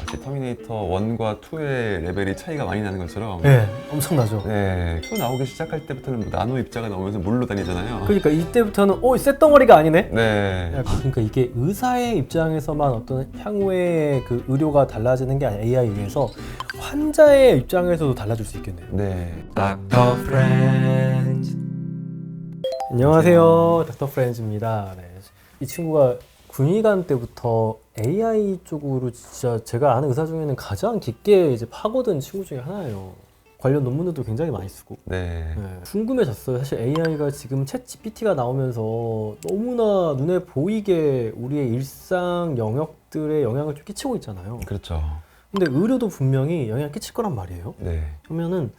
마치 터미네이터 1과 2의 레벨이 차이가 많이 나는 것처럼 네, 엄청나죠. 네, 2 나오기 시작할 때부터는 뭐 나노 입자가 나오면서 물로 다니잖아요. 그러니까 이때부터는 오, 쇳덩어리가 아니네. 네, 그러니까 이게 의사의 입장에서만 어떤 향후의 그 의료가 달라지는 게 아니라 AI에 의해서 환자의 입장에서도 달라질 수 있겠네요. 네. Doctor Friends. 안녕하세요, 닥터 프렌즈입니다. 네. 이 친구가 군의관 때부터 AI 쪽으로 진짜 제가 아는 의사 중에는 가장 깊게 이제 파고든 친구 중에 하나예요. 관련 논문들도 굉장히 많이 쓰고. 네. 네, 궁금해졌어요. 사실 AI가 지금 챗 GPT가 나오면서 너무나 눈에 보이게 우리의 일상 영역들에 영향을 좀 끼치고 있잖아요. 그렇죠. 근데 의료도 분명히 영향을 끼칠 거란 말이에요. 네. 그러면은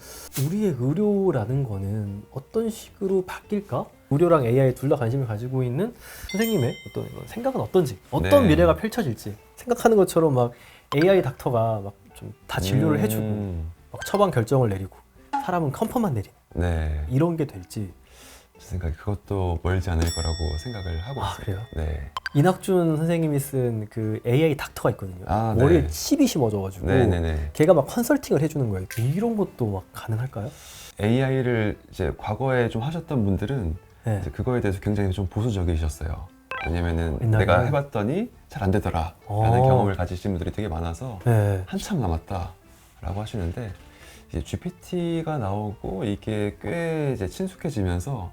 우리의 의료라는 거는 어떤 식으로 바뀔까? 의료랑 AI 둘 다 관심을 가지고 있는 선생님의 어떤 이런 생각은 어떤지, 어떤 네. 미래가 펼쳐질지 생각하는 것처럼 막 AI 닥터가 막 좀 다 진료를 음, 해주고 막 처방 결정을 내리고 사람은 컨펌만 내리는 네. 이런 게 될지 제 생각에 그것도 멀지 않을 거라고 생각을 하고 아, 있어요. 그래요? 네. 이낙준 선생님이 쓴 그 AI 닥터가 있거든요. 아, 네. 머리에 칩이 심어져가지고 네, 네, 네. 걔가 막 컨설팅을 해주는 거예요. 이런 것도 막 가능할까요? AI를 이제 과거에 좀 하셨던 분들은 네. 이제 그거에 대해서 굉장히 좀 보수적이셨어요. 왜냐면은 옛날에? 내가 해봤더니 잘 안 되더라 라는 어. 경험을 가지신 분들이 되게 많아서 네. 한참 남았다 라고 하시는데 이제 GPT가 나오고 이게 꽤 이제 친숙해지면서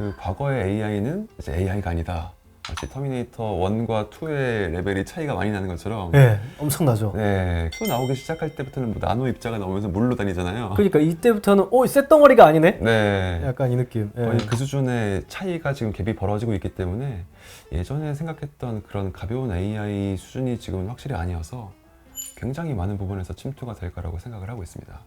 그 과거의 AI는 이제 AI가 아니다. 마치 터미네이터 1과 2의 레벨이 차이가 많이 나는 것처럼 네, 엄청나죠. 네, 2 나오기 시작할 때부터는 뭐 나노 입자가 나오면서 물로 다니잖아요. 그러니까 이때부터는 오, 쇳덩어리가 아니네. 네. 약간 이 느낌. 예. 거의 그 수준의 차이가 지금 갭이 벌어지고 있기 때문에 예전에 생각했던 그런 가벼운 AI 수준이 지금은 확실히 아니어서 굉장히 많은 부분에서 침투가 될 거라고 생각을 하고 있습니다.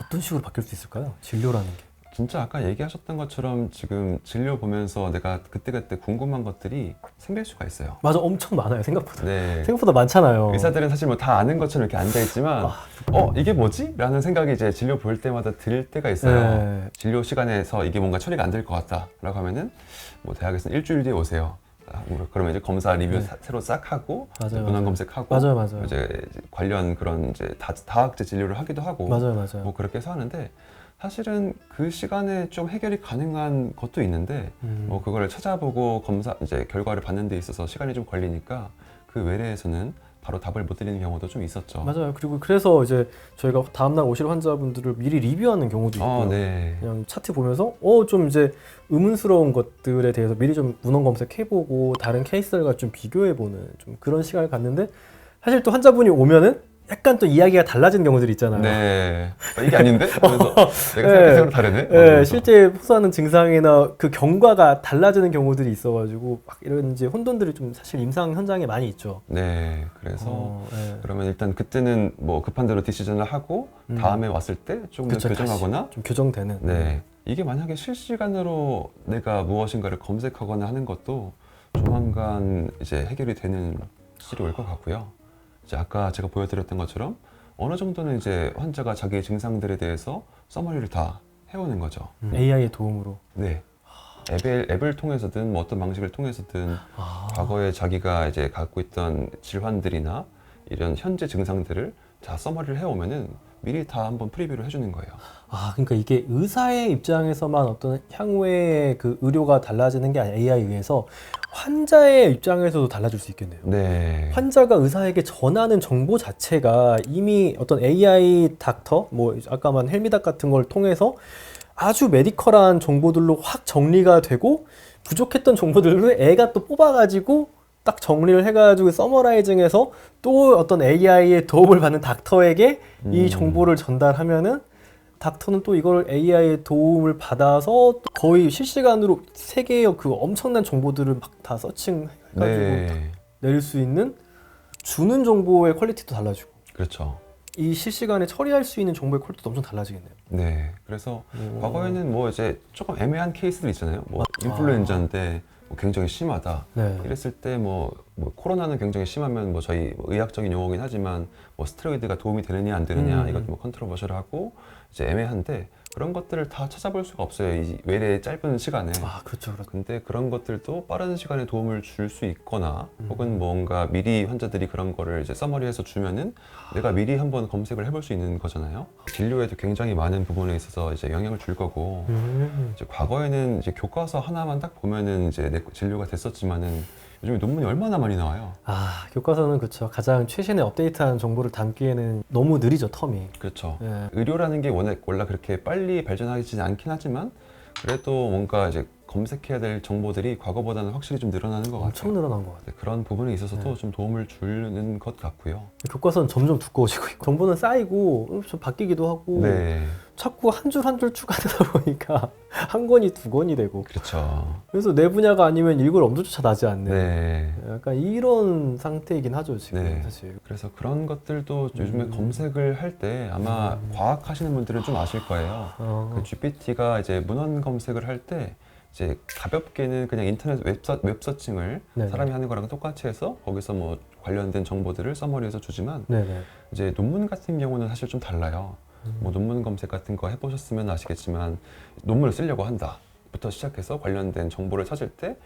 어떤 식으로 바뀔 수 있을까요? 진료라는 게. 진짜 아까 얘기하셨던 것처럼 지금 진료 보면서 내가 그때그때 궁금한 것들이 생길 수가 있어요. 맞아, 엄청 많아요. 생각보다. 네. 생각보다 많잖아요. 의사들은 사실 뭐 다 아는 것처럼 이렇게 앉아 있지만 아. 어 이게 뭐지? 라는 생각이 이제 진료 볼 때마다 들 때가 있어요. 네. 진료 시간에서 이게 뭔가 처리가 안 될 것 같다 라고 하면은 뭐 대학에서 일주일 뒤에 오세요. 아, 뭐 그러면 이제 검사 리뷰 네. 사- 새로 싹 하고 맞아요, 문헌 맞아요. 검색하고 맞아요, 맞아요. 이제 관련 그런 이제 다, 다학제 진료를 하기도 하고 맞아요, 맞아요. 뭐 그렇게 해서 하는데 사실은 그 시간에 좀 해결이 가능한 것도 있는데 음. 뭐 그거를 찾아보고 검사 이제 결과를 받는 데 있어서 시간이 좀 걸리니까 그 외래에서는 바로 답을 못 드리는 경우도 좀 있었죠. 맞아요. 그리고 그래서 이제 저희가 다음날 오실 환자분들을 미리 리뷰하는 경우도 있고요. 어, 네. 그냥 차트 보면서 어 좀 이제 의문스러운 것들에 대해서 미리 좀 문헌 검색해보고 다른 케이스들과 좀 비교해보는 좀 그런 시간을 갖는데 사실 또 환자분이 오면은 약간 또 이야기가 달라지는 경우들이 있잖아요. 네. 어, 이게 아닌데? 하면서 내가 네. 생각한 대로 다르네? 예, 그러면서. 실제 호소하는 증상이나 그 경과가 달라지는 경우들이 있어가지고 막 이런 이제 혼돈들이 좀 사실 임상 현장에 많이 있죠. 네. 그래서 어, 예. 그러면 일단 그때는 뭐 급한 대로 디시전을 하고 음. 다음에 왔을 때 조금 더 그쵸, 교정하거나 다시 좀 교정되는. 네. 이게 만약에 실시간으로 내가 무엇인가를 검색하거나 하는 것도 조만간 이제 해결이 되는 시일이 올 것 같고요. 이제 아까 제가 보여드렸던 것처럼 어느 정도는 이제 환자가 자기 증상들에 대해서 서머리를 다 해오는 거죠. 음, AI의 도움으로. 네. 앱을, 앱을 통해서든 뭐 어떤 방식을 통해서든 아, 과거에 자기가 이제 갖고 있던 질환들이나 이런 현재 증상들을 다 서머리를 해오면은 미리 다 한번 프리뷰를 해주는 거예요. 아, 그러니까 이게 의사의 입장에서만 어떤 향후의 그 의료가 달라지는 게 아니라 AI에 의해서 환자의 입장에서도 달라질 수 있겠네요. 네. 환자가 의사에게 전하는 정보 자체가 이미 어떤 AI 닥터, 뭐 아까만 헬미닥 같은 걸 통해서 아주 메디컬한 정보들로 확 정리가 되고 부족했던 정보들을 애가 또 뽑아가지고 딱 정리를 해가지고 서머라이징해서 또 어떤 AI의 도움을 받는 닥터에게 이 음. 정보를 전달하면은 닥터는 또 이걸 AI의 도움을 받아서 또 거의 실시간으로 세계의 그 엄청난 정보들을 막 다 서칭해가지고 네. 내릴 수 있는 주는 정보의 퀄리티도 달라지고 그렇죠. 이 실시간에 처리할 수 있는 정보의 퀄리티도 엄청 달라지겠네요. 네. 그래서 오. 과거에는 뭐 이제 조금 애매한 케이스들 있잖아요. 뭐 아. 인플루엔자인데 뭐 굉장히 심하다. 네. 이랬을 때 뭐 뭐 코로나는 굉장히 심하면 뭐 저희 뭐 의학적인 용어긴 하지만 뭐 스테로이드가 도움이 되느냐 안 되느냐 음. 이것도 뭐 컨트로버셜하고 이제 애매한데 그런 것들을 다 찾아볼 수가 없어요. 이 외래 짧은 시간에. 아 그렇죠 그렇죠. 근데 그런 것들도 빠른 시간에 도움을 줄 수 있거나 음. 혹은 뭔가 미리 환자들이 그런 거를 이제 서머리해서 주면은 내가 미리 한번 검색을 해볼 수 있는 거잖아요. 진료에도 굉장히 많은 부분에 있어서 이제 영향을 줄 거고 음. 이제 과거에는 이제 교과서 하나만 딱 보면은 이제 내 진료가 됐었지만은 요즘에 논문이 얼마나 많이 나와요. 아 교과서는 그렇죠. 가장 최신의 업데이트한 정보를 담기에는 너무 느리죠 텀이. 그렇죠. 예. 의료라는 게 원래 원래 그렇게 빨리 발전하지 않긴 하지만 그래도 뭔가 이제 검색해야 될 정보들이 과거보다는 확실히 좀 늘어나는 것 엄청 같아요. 늘어난 것 같아요. 네, 그런 부분에 있어서도 네. 좀 도움을 주는 것 같고요. 교과서는 점점 두꺼워지고 있고 정보는 쌓이고 음, 좀 바뀌기도 하고 네, 자꾸 한 줄 한 줄 추가되다 보니까 한 권이 두 권이 되고 그렇죠. 그래서 내 분야가 아니면 읽을 엄두조차 나지 않는 네. 약간 이런 상태이긴 하죠 지금 네. 사실. 그래서 그런 것들도 요즘에 음. 검색을 할 때 아마 음. 과학 하시는 분들은 좀 아실 거예요. 어. 그 GPT가 이제 문헌 검색을 할 때 이제 가볍게는 그냥 인터넷 웹서, 웹서칭을 네네. 사람이 하는 거랑 똑같이 해서 거기서 뭐 관련된 정보들을 서머리해서 주지만 네네. 이제 논문 같은 경우는 사실 좀 달라요. 음. 뭐 논문 검색 같은 거 해보셨으면 아시겠지만 논문을 쓰려고 한다. 부터 시작해서 관련된 정보를 찾을 때뭐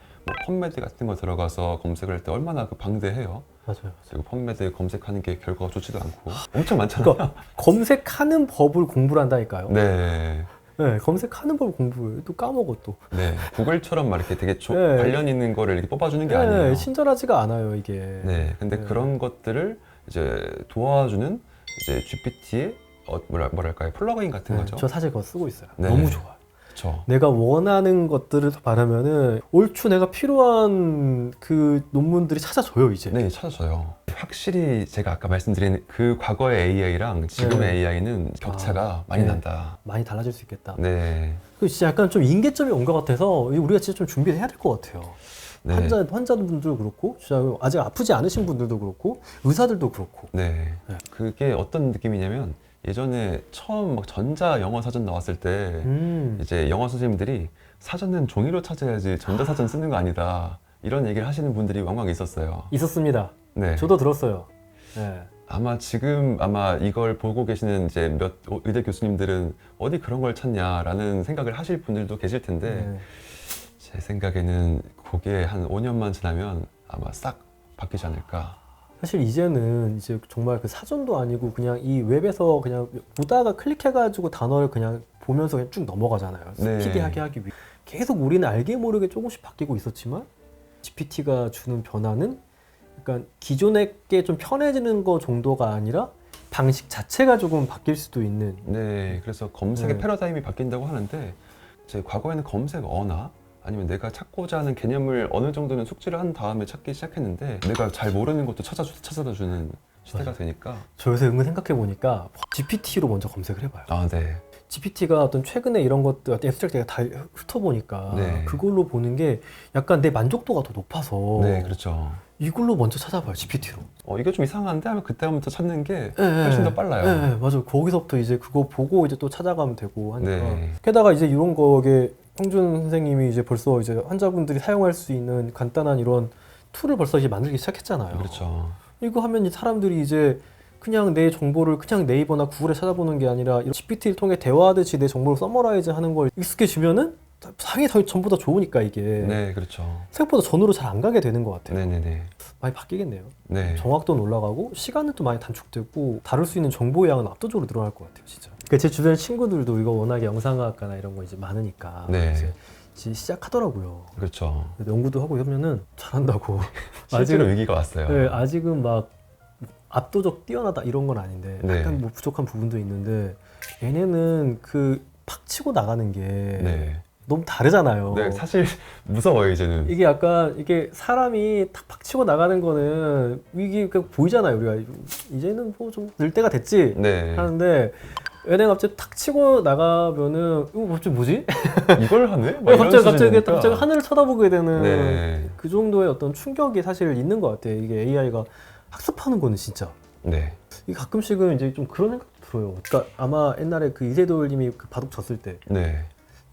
펀메드 같은 거 들어가서 검색을 할때 얼마나 그 방대해요. 맞아요. 맞아요. 그리고 펀메드 검색하는 게 결과가 좋지도 않고 엄청 많잖아요. 그러니까 검색하는 법을 공부를 한다니까요. 네, 네, 검색하는 법을 공부해. 또 까먹어 또. 네. 구글처럼 막 이렇게 되게 조- 네. 관련 있는 거를 이렇게 뽑아주는 게 아니에요. 네, 친절하지가 않아요 이게. 네, 근데 네. 그런 것들을 이제 도와주는 이제 GPT의 어, 뭐라, 뭐랄까요 플러그인 같은 네, 거죠. 저 사실 그거 쓰고 있어요. 네. 너무 좋아. 그렇죠. 내가 원하는 것들을 바르면은 옳추 내가 필요한 그 논문들이 찾아줘요 이제. 네, 찾아져요. 확실히 제가 아까 말씀드린 그 과거의 AI랑 지금의 네. AI는 격차가 많이 네. 난다. 많이 달라질 수 있겠다. 네, 그 진짜 약간 좀 인계점이 온 것 같아서 우리가 진짜 좀 준비를 해야 될 것 같아요. 네, 환자 환자분들도 그렇고, 진짜 아직 아프지 않으신 분들도 그렇고, 의사들도 그렇고. 네. 네. 그게 어떤 느낌이냐면 예전에 처음 막 전자 영어 사전 나왔을 때 음. 이제 영어 선생님들이 사전은 종이로 찾아야지 전자 사전 쓰는 거 아니다. 이런 얘기를 하시는 분들이 왕왕 있었어요. 있었습니다. 네. 저도 들었어요. 네. 아마 지금 아마 이걸 보고 계시는 이제 몇 의대 교수님들은 어디 그런 걸 찾냐라는 생각을 하실 분들도 계실 텐데 네. 제 생각에는 그게 한 5년만 지나면 아마 싹 바뀌지 않을까. 사실 이제는 이제 정말 그 사전도 아니고 그냥 이 웹에서 그냥 보다가 클릭해가지고 단어를 그냥 보면서 그냥 쭉 넘어가잖아요. 네. 스피디하게 하기 위해. 계속 우리는 알게 모르게 조금씩 바뀌고 있었지만 GPT가 주는 변화는 그러니까 기존에 게좀 편해지는 거 정도가 아니라 방식 자체가 조금 바뀔 수도 있는 네, 그래서 검색의 네. 패러다임이 바뀐다고 하는데 제 과거에는 검색 어나 아니면 내가 찾고자 하는 개념을 어느 정도는 숙지를 한 다음에 찾기 시작했는데 내가 잘 모르는 것도 찾아 찾아다 주는 시대가. 되니까 저 요새 은근 생각해 보니까 GPT로 먼저 검색을 해봐요. 아, 네. GPT가 어떤 최근에 이런 것들 어떤 앱스트랙트가 다 훑어보니까 네. 그걸로 보는 게 약간 내 만족도가 더 높아서 네, 그렇죠. 이걸로 먼저 찾아봐요 GPT로. 어, 이게 좀 이상한데 하면 그때부터 찾는 게 훨씬 더 빨라요. 네, 네, 맞아요. 거기서부터 이제 그거 보고 이제 또 찾아가면 되고 하니까. 네. 게다가 이제 이런 거에 황준 선생님이 이제 벌써 이제 환자분들이 사용할 수 있는 간단한 이런 툴을 벌써 이제 만들기 시작했잖아요. 그렇죠. 이거 하면 이 사람들이 이제 그냥 내 정보를 그냥 네이버나 구글에 찾아보는 게 아니라 GPT를 통해 대화하듯이 내 정보를 서머라이즈 하는 걸 익숙해지면은 상이 더 전부 다 좋으니까 이게 네, 그렇죠. 생각보다 전으로 잘 안 가게 되는 것 같아요. 네, 네, 네. 많이 바뀌겠네요. 네. 정확도는 올라가고 시간은 또 많이 단축되고 다룰 수 있는 정보의 양은 압도적으로 늘어날 것 같아요, 진짜. 그제 주변 친구들도 이거 워낙에 영상학과나 이런 거 이제 많으니까 네. 이제, 시작하더라고요. 그렇죠. 연구도 하고 이러면은 잘한다고. 실제로 아직은- 위기가 왔어요. 네, 아직은 막 압도적 뛰어나다 이런 건 아닌데 네. 약간 뭐 부족한 부분도 있는데 얘네는 그 팍 치고 나가는 게 네. 너무 다르잖아요. 네, 사실 무서워요, 이제는. 이게 약간 이게 사람이 탁팍 치고 나가는 거는 이게 그 보이잖아요. 우리가 이제는 뭐 좀 늘 때가 됐지 네. 하는데 얘네가 갑자기 탁 치고 나가면은 이거 갑자기 뭐지? 이걸 하네? 막왜 이런 갑자기 갑자기. 갑자기 하늘을 쳐다보게 되는 네. 그 정도의 어떤 충격이 사실 있는 것 같아요. 이게 AI가 학습하는 거는 진짜. 네. 이 가끔씩은 이제 좀 그런 생각도 들어요. 그러니까 아마 옛날에 그 이세돌님이 그 바둑 쳤을 때 네.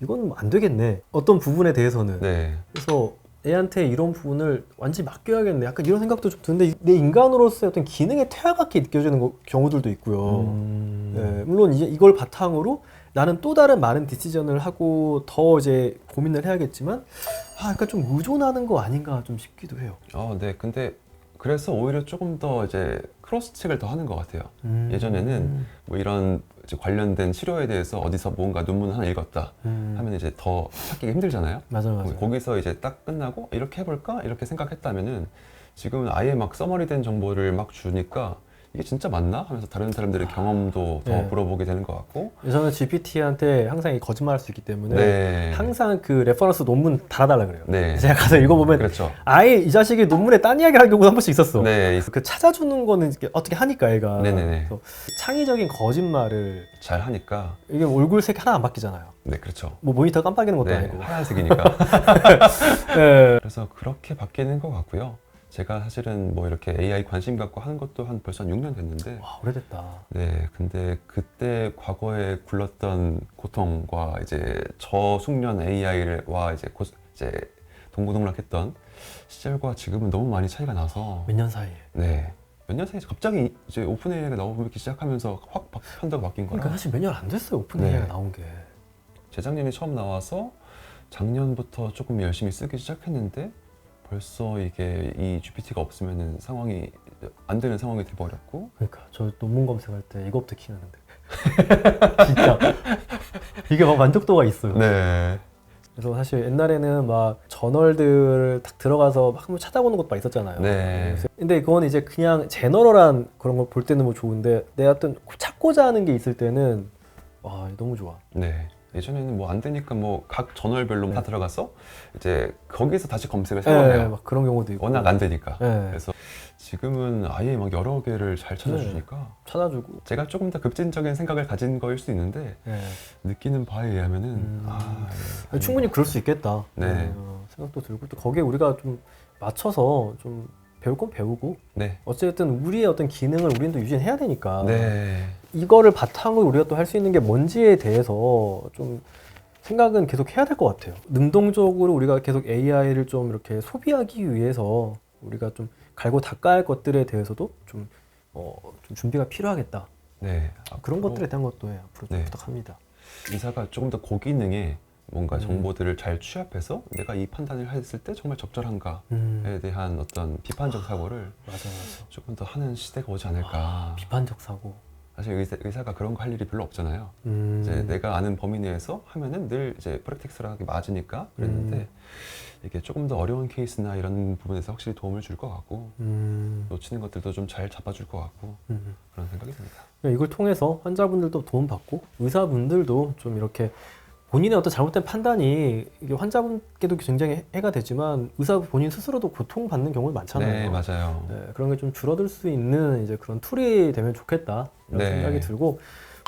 이건 뭐안 되겠네. 어떤 부분에 대해서는 네. 그래서 애한테 이런 부분을 완전히 맡겨야겠네. 약간 이런 생각도 좀 드는데 내 인간으로서의 어떤 기능의 퇴화 같게 느껴지는 거- 경우들도 있고요. 음. 네, 물론 이제 이걸 바탕으로 나는 또 다른 많은 디시전을 하고 더 이제 고민을 해야겠지만 아, 약간 좀 의존하는 거 아닌가 좀 싶기도 해요. 어, 네. 근데 그래서 오히려 조금 더 이제 크로스 책을 더 하는 것 같아요. 음. 예전에는 뭐 이런 관련된 치료에 대해서 어디서 뭔가 논문 하나 읽었다 음. 하면 이제 더 찾기가 힘들잖아요. 맞아 맞아. 거기서 이제 딱 끝나고 이렇게 해볼까 이렇게 생각했다면은 지금은 아예 막 써머리된 정보를 막 주니까 이게 진짜 맞나 하면서 다른 사람들의 경험도 더 네. 물어보게 되는 것 같고 저는 GPT한테 항상 이 거짓말할 수 있기 때문에 네 항상 그 레퍼런스 논문 달아달라 그래요. 네 제가 가서 읽어보면 그렇죠 아예 이 자식이 논문에 딴 이야기를 하는 경우도 한 번씩 있었어. 네 그 찾아주는 거는 이게 어떻게 하니까 얘가 네네네. 그래서 창의적인 거짓말을 잘 하니까 이게 얼굴 색 하나 안 바뀌잖아요. 네 그렇죠 뭐 모니터 깜빡이는 것도 네 아니고. 하얀색이니까 네. 그래서 그렇게 바뀌는 것 같고요 제가 사실은 뭐 이렇게 AI 관심 갖고 하는 것도 한 벌써 한 6년 됐는데 와 오래됐다. 네, 근데 그때 과거에 굴렀던 고통과 이제 저숙련 AI와 이제 고, 이제 동고동락했던 시절과 지금은 너무 많이 차이가 나서 몇 년 사이에. 네. 몇 년 사이에 갑자기 이제 오픈 AI가 나오기 시작하면서 확 바- 판도가 바뀐 거라 그러니까 사실 몇 년 안 됐어요 오픈 네. AI가 나온 게. 재작년에 처음 나와서 작년부터 조금 열심히 쓰기 시작했는데 벌써 이게 이 GPT가 없으면은 상황이 안 되는 상황이 돼 버렸고 그러니까 저 논문 검색할 때 이거부터 키우는데. 진짜 이게 막 만족도가 있어요. 네. 그래서 사실 옛날에는 막 저널들 딱 들어가서 막 한번 찾아보는 것도 막 있었잖아요. 네. 근데 그건 이제 그냥 제너럴한 그런 걸 볼 때는 뭐 좋은데 내가 어떤 찾고자 하는 게 있을 때는 와 너무 좋아. 네. 예전에는 뭐 안 되니까 뭐 각 저널별로 다 네. 들어가서 이제 거기서 다시 검색을 해보네요. 네, 막 그런 경우도 있고. 워낙 안 되니까. 네. 그래서 지금은 아예 막 여러 개를 잘 찾아주니까 찾아주고. 제가 조금 더 급진적인 생각을 가진 거일 수도 있는데 네. 느끼는 바에 의하면은 음. 아, 예. 충분히 그럴 수 있겠다. 네. 어, 생각도 들고 또 거기에 우리가 좀 맞춰서 좀 배울 건 배우고 네. 어쨌든 우리의 어떤 기능을 우리는 또 유지해야 되니까 네. 이거를 바탕으로 우리가 또 할 수 있는 게 뭔지에 대해서 좀 생각은 계속 해야 될 것 같아요. 능동적으로 우리가 계속 AI를 좀 이렇게 소비하기 위해서 우리가 좀 갈고 닦아야 할 것들에 대해서도 좀, 어, 좀 준비가 필요하겠다. 네. 그런 앞으로 것들에 대한 것도 예, 앞으로 좀 네. 부탁합니다. 의사가 조금 더 고기능에 뭔가 음. 정보들을 잘 취합해서 내가 이 판단을 했을 때 정말 적절한가에 음, 대한 어떤 비판적 사고를 맞아, 맞아. 조금 더 하는 시대가 오지 않을까. 비판적 사고. 사실 의사, 의사 가 그런 거 할 일이 별로 없잖아요. 음, 이제 내가 아는 범위 내에서 하면은 늘 이제 프랙틱스하게 맞으니까 그랬는데 음. 이게 조금 더 어려운 케이스나 이런 부분에서 확실히 도움을 줄 것 같고 음, 놓치는 것들도 좀 잘 잡아줄 것 같고 음. 그런 생각이 듭니다. 이걸 통해서 환자분들도 도움받고 의사분들도 좀 이렇게 본인의 어떤 잘못된 판단이 이게 환자분께도 굉장히 해가 되지만 의사 본인 스스로도 고통받는 경우가 많잖아요. 네 맞아요. 네, 그런 게 좀 줄어들 수 있는 이제 그런 툴이 되면 좋겠다 이런 네. 생각이 들고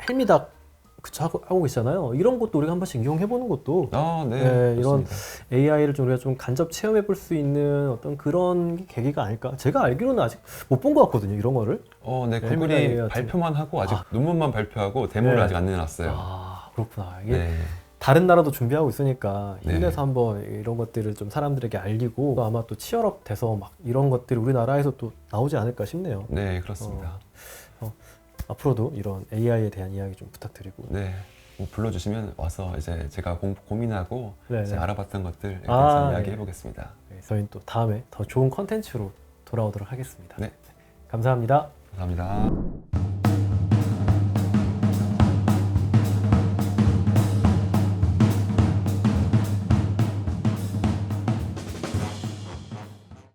헬미닥 그쵸 하고, 하고 계시잖아요. 이런 것도 우리가 한 번씩 이용해 보는 것도 아, 네. 네, 이런. AI를 좀 우리가 좀 간접 체험해 볼 수 있는 어떤 그런 계기가 아닐까. 제가 알기로는 아직 못 본 것 같거든요. 이런 거를. 어, 네. AI 같은 발표만 하고 아직 아. 논문만 발표하고 데모를 네. 아직 안 내놨어요. 아 그렇구나. 이게 네. 다른 나라도 준비하고 있으니까 네. 힘내서 한번 이런 것들을 좀 사람들에게 알리고 또 아마 또 치열업 돼서 막 이런 것들이 우리나라에서 또 나오지 않을까 싶네요. 네, 그렇습니다. 앞으로도 이런 AI에 대한 이야기 좀 부탁드리고. 네. 뭐 불러주시면 와서 이제 제가 공, 고민하고 네, 이제 네. 알아봤던 것들 아, 이야기해 네. 보겠습니다. 네, 저희는 또 다음에 더 좋은 컨텐츠로 돌아오도록 하겠습니다. 네. 감사합니다. 감사합니다.